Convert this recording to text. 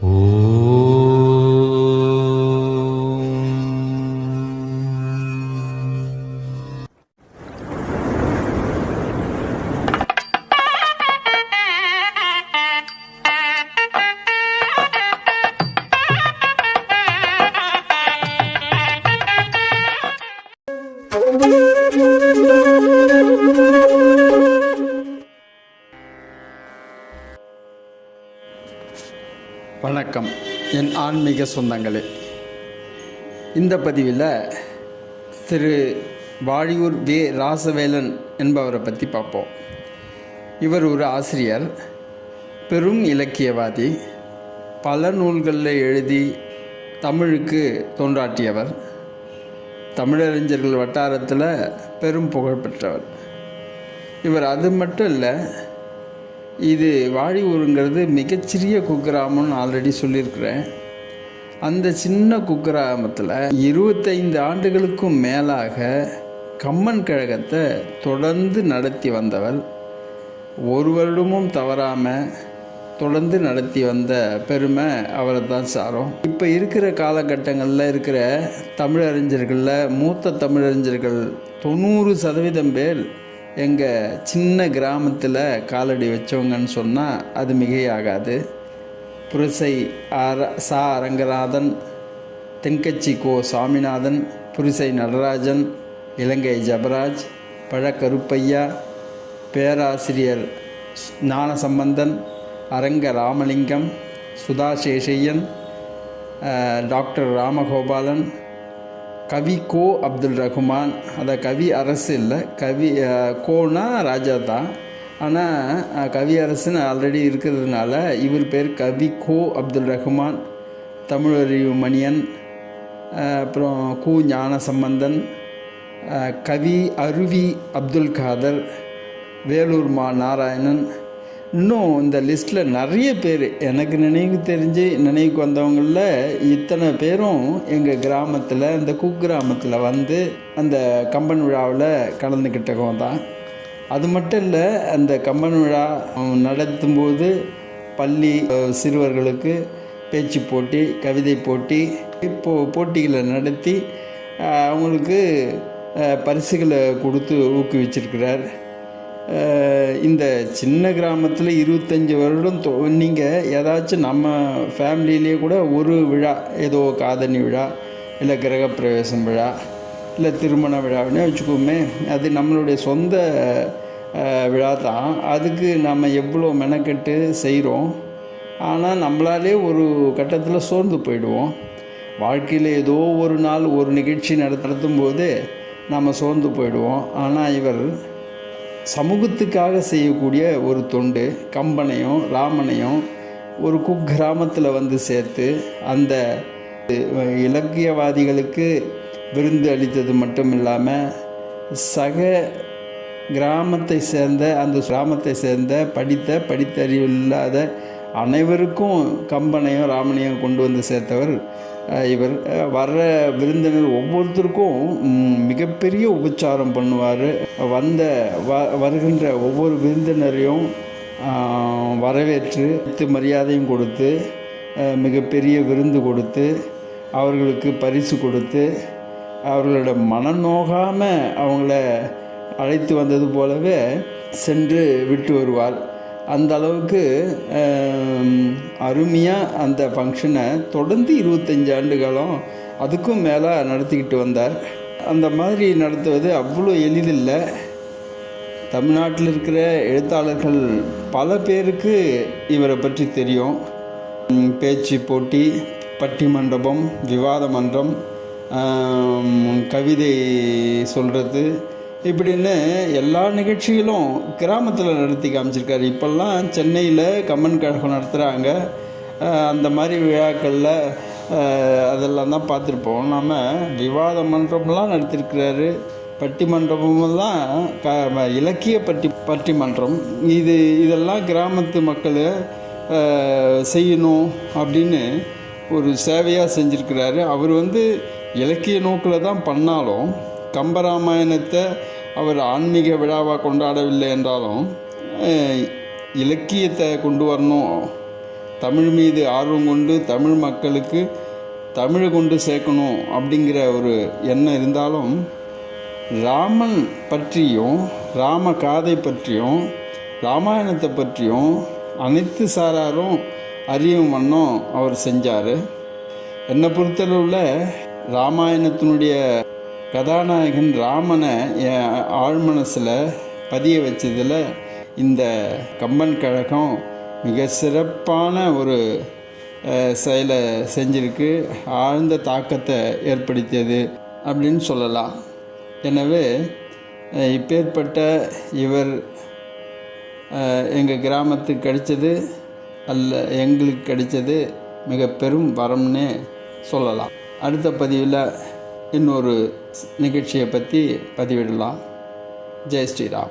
Oh. வணக்கம். என் ஆன்மீக சொந்தங்களே இந்த பதிவில் திரு வாழியூர் வே. ராசவேலன் என்பவரை பற்றி பார்ப்போம். இவர் ஒரு ஆசிரியர் பெரும் இலக்கியவாதி பல நூல்களில் எழுதி தமிழுக்கு தோன்றாட்டியவர் தமிழறிஞர்கள் வட்டாரத்தில் பெரும் புகழ் பெற்றவர். இவர் அது மட்டும் இல்லை இது வாழியூருங்கிறது மிகச்சிறிய குக்கிராமம்னு ஆல்ரெடி சொல்லியிருக்கிறேன். அந்த சின்ன குக்கிராமத்தில் இருபத்தைந்து ஆண்டுகளுக்கும் மேலாக கம்மன் கழகத்தை தொடர்ந்து நடத்தி வந்தவர் ஒரு வருடமும் தவறாமல் தொடர்ந்து நடத்தி வந்த பெருமை அவரை தான் சாரும். இப்போ இருக்கிற காலகட்டங்களில் இருக்கிற தமிழறிஞர்களில் மூத்த தமிழறிஞர்கள் தொண்ணூறு சதவீதம் பேர் எங்கள் சின்ன கிராமத்தில் காலடி வச்சவங்கன்னு சொன்னால் அது மிகையாகாது. புரிசை ஆர சா அரங்கநாதன் தென்கட்சி கோ சாமிநாதன் புரிசை நடராஜன் இலங்கை ஜபராஜ் பழக்கருப்பையா பேராசிரியர் ஞானசம்பந்தன் அரங்க ராமலிங்கம் சுதா சேஷையன் டாக்டர் ராமகோபாலன் கவி கோ அப்துல் ரஹ்மான். அதை கவி அரசு இல்லை. கவி கோனா ராஜா தான். ஆனால் கவி அரசுன்னு ஆல்ரெடி இருக்கிறதுனால இவர் பேர் கவி கோ அப்துல் ரஹ்மான். தமிழறிவு மணியன். அப்புறம் கு ஞான சம்பந்தன் கவி அருவி அப்துல் காதர். வேலூர் மா நாராயணன். இன்னும் இந்த லிஸ்ட்டில் நிறைய பேர். எனக்கு நினைவு தெரிஞ்சு நினைவுக்கு வந்தவங்களில் இத்தனை பேரும் எங்கள் கிராமத்தில் இந்த குக்கிராமத்தில் வந்து அந்த கம்பன் விழாவில் கலந்துக்கிட்டவங்க தான். அது மட்டும் இல்லை அந்த கம்பன் விழா நடத்தும்போது பள்ளி சிறுவர்களுக்கு பேச்சு போட்டி கவிதை போட்டி இப்போ போட்டிகளை நடத்தி அவங்களுக்கு பரிசுகளை கொடுத்து ஊக்குவிச்சிருக்கிறார். இந்த சின்ன கிராமத்தில் இருபத்தஞ்சி வருடம் நீங்கள் ஏதாச்சும் நம்ம ஃபேமிலியிலே கூட ஒரு விழா ஏதோ காதணி விழா இல்லை கிரகப்பிரவேசம் விழா இல்லை திருமண விழாவுன்னே வச்சுக்கோமே அது நம்மளுடைய சொந்த விழா தான். அதுக்கு நம்ம எவ்வளோ மெனக்கெட்டு செய்கிறோம் ஆனால் நம்மளாலே ஒரு கட்டத்தில் சோர்ந்து போயிடுவோம். வாழ்க்கையில் ஏதோ ஒரு நாள் ஒரு நிகழ்ச்சி நடத்தும் போது நம்ம சோர்ந்து போயிடுவோம். ஆனால் இவர் சமூகத்துக்காக செய்யக்கூடிய ஒரு தொண்டு கம்பனையும் ராமனையும் ஒரு குக்கிராமத்தில் வந்து சேர்த்து அந்த இலக்கியவாதிகளுக்கு விருந்து அளித்தது மட்டும் இல்லாமல் சக கிராமத்தை சேர்ந்த அந்த கிராமத்தை சேர்ந்த படித்த படித்தறிவு இல்லாத அனைவருக்கும் கம்பனையும் ராமனையும் கொண்டு வந்து சேர்த்தவர் இவர் வர்ற விருந்தினர் ஒவ்வொருத்தருக்கும் மிகப்பெரிய உபச்சாரம் பண்ணுவார். வந்த வ வருகின்ற ஒவ்வொரு விருந்தினரையும் வரவேற்று அனைத்து மரியாதையும் கொடுத்து மிகப்பெரிய விருந்து கொடுத்து அவர்களுக்கு பரிசு கொடுத்து அவர்களோட மனநோகாமல் அவங்கள அழைத்து வந்தது போலவே சென்று விட்டு வருவார். அந்த அளவுக்கு அருமையாக அந்த ஃபங்க்ஷனை தொடர்ந்து இருபத்தஞ்சி ஆண்டு காலம் அதுக்கும் மேலே நடத்திக்கிட்டு வந்தார். அந்த மாதிரி நடத்துவது அவ்வளோ எளிதில்லை தமிழ்நாட்டில் இருக்கிற எழுத்தாளர்கள் பல பேருக்கு இவரை பற்றி தெரியும். பேச்சு போட்டி பட்டி மண்டபம் விவாத மன்றம் கவிதை சொல்கிறது இப்படின்னு எல்லா நிகழ்ச்சிகளும் கிராமத்தில் நடத்தி காமிச்சிருக்காரு. இப்போல்லாம் சென்னையில் கம்மன் கழகம் நடத்துகிறாங்க அந்த மாதிரி விழாக்களில் அதெல்லாம் தான் பார்த்துருப்போம். நம்ம விவாத மன்றம்லாம் நடத்திருக்கிறாரு. பட்டிமன்றமெல்லாம் க இலக்கிய பட்டி பட்டிமன்றம். இது இதெல்லாம் கிராமத்து மக்கள் செய்யணும் அப்படின்னு ஒரு சேவையாக செஞ்சுருக்கிறாரு. அவர் வந்து இலக்கிய நோக்கில் தான் பண்ணாலும் கம்பராமாயணத்தை அவர் ஆன்மீக விழாவாக கொண்டாடவில்லை என்றாலும் இலக்கியத்தை கொண்டு வரணும். தமிழ் மீது ஆர்வம் கொண்டு தமிழ் மக்களுக்கு தமிழை கொண்டு சேர்க்கணும் அப்படிங்கிற ஒரு எண்ணம் இருந்தாலும் ராமன் பற்றியும் ராம காதை பற்றியும் ராமாயணத்தை பற்றியும் அனைத்து சாராரும் அறியும் வண்ணம் அவர் செஞ்சார். என்னை பொறுத்தளவில் ராமாயணத்தினுடைய கதாநாயகன் ராமனை என் ஆழ்மனசில் பதிய வச்சதில் இந்த கம்பன் கழகம் மிக சிறப்பான ஒரு செயலை செஞ்சிருக்கு. ஆழ்ந்த தாக்கத்தை ஏற்படுத்தியது அப்படின்னு சொல்லலாம். எனவே இப்பேற்பட்ட இவர் எங்கள் கிராமத்துக்கு கிடைச்சது அல்ல எங்களுக்கு கிடைச்சது மிக பெரும் வரம்னே சொல்லலாம். அடுத்த பதிவில் இன்னொரு நிகழ்ச்சியை பற்றி பதிவிடலாம். ஜெய் ஸ்ரீராம்.